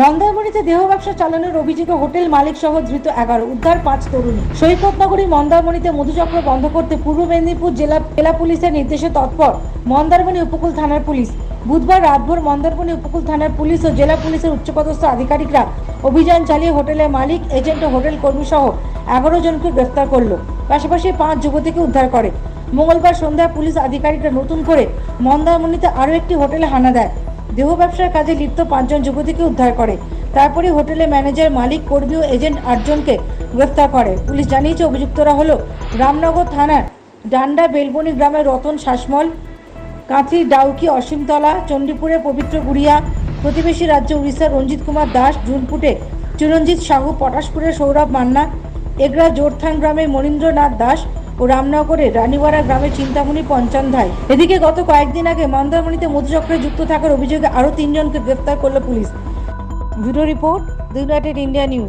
মন্দারমণিতে দেহ ব্যবসা চালানোর অভিযোগে হোটেল মালিক সহ ধৃত এগারো। উদ্ধার পাঁচ তরুণী। সৈকতনগরী মন্দারমণিতে মধুচক্র বন্ধ করতে পূর্ব মেদিনীপুর জেলা জেলা পুলিশের নির্দেশে তৎপর মন্দারমণি উপকূল থানার পুলিশ। বুধবার রাতভর মন্দারমণি উপকূল থানার পুলিশ ও জেলা পুলিশের উচ্চপদস্থ আধিকারিকরা অভিযান চালিয়ে হোটেলের মালিক, এজেন্ট ও হোটেল কর্মী সহ এগারো জনকে গ্রেফতার করল। পাশাপাশি পাঁচ যুবতীকে উদ্ধার করে। মঙ্গলবার সন্ধ্যায় পুলিশ আধিকারিকরা নতুন করে মন্দারমণিতে আরও একটি হোটেলে হানা দেয়। দেহ ব্যবসার কাজে লিপ্ত পাঁচজন যুবতীকে উদ্ধার করে। তারপরে হোটেলের ম্যানেজার, মালিক, কর্মী ও এজেন্ট আটজনকে গ্রেফতার করে। পুলিশ জানিয়েছে, অভিযুক্তরা হলো রামনগর থানার ডান্ডা বেলবনি গ্রামের রতন শাসমল, কাঁথি ডাউকি অসীমতলা, চণ্ডীপুরের পবিত্র গুড়িয়া, প্রতিবেশী রাজ্য উড়িষ্যার রঞ্জিত কুমার দাস, জুনপুটে চিরঞ্জিত সাহু, পটাশপুরের সৌরভ মান্না, এগরা জোরথান গ্রামের মনীন্দ্রনাথ দাস ও রামনগরের রানীওয়াড়া গ্রামের চিন্তামণি পঞ্চান ধাই। এদিকে গত কয়েকদিন আগে মন্দারমণিতে মধুচক্রে যুক্ত থাকার অভিযোগে আরও তিনজনকে গ্রেপ্তার করল police. Bureau report the United India news.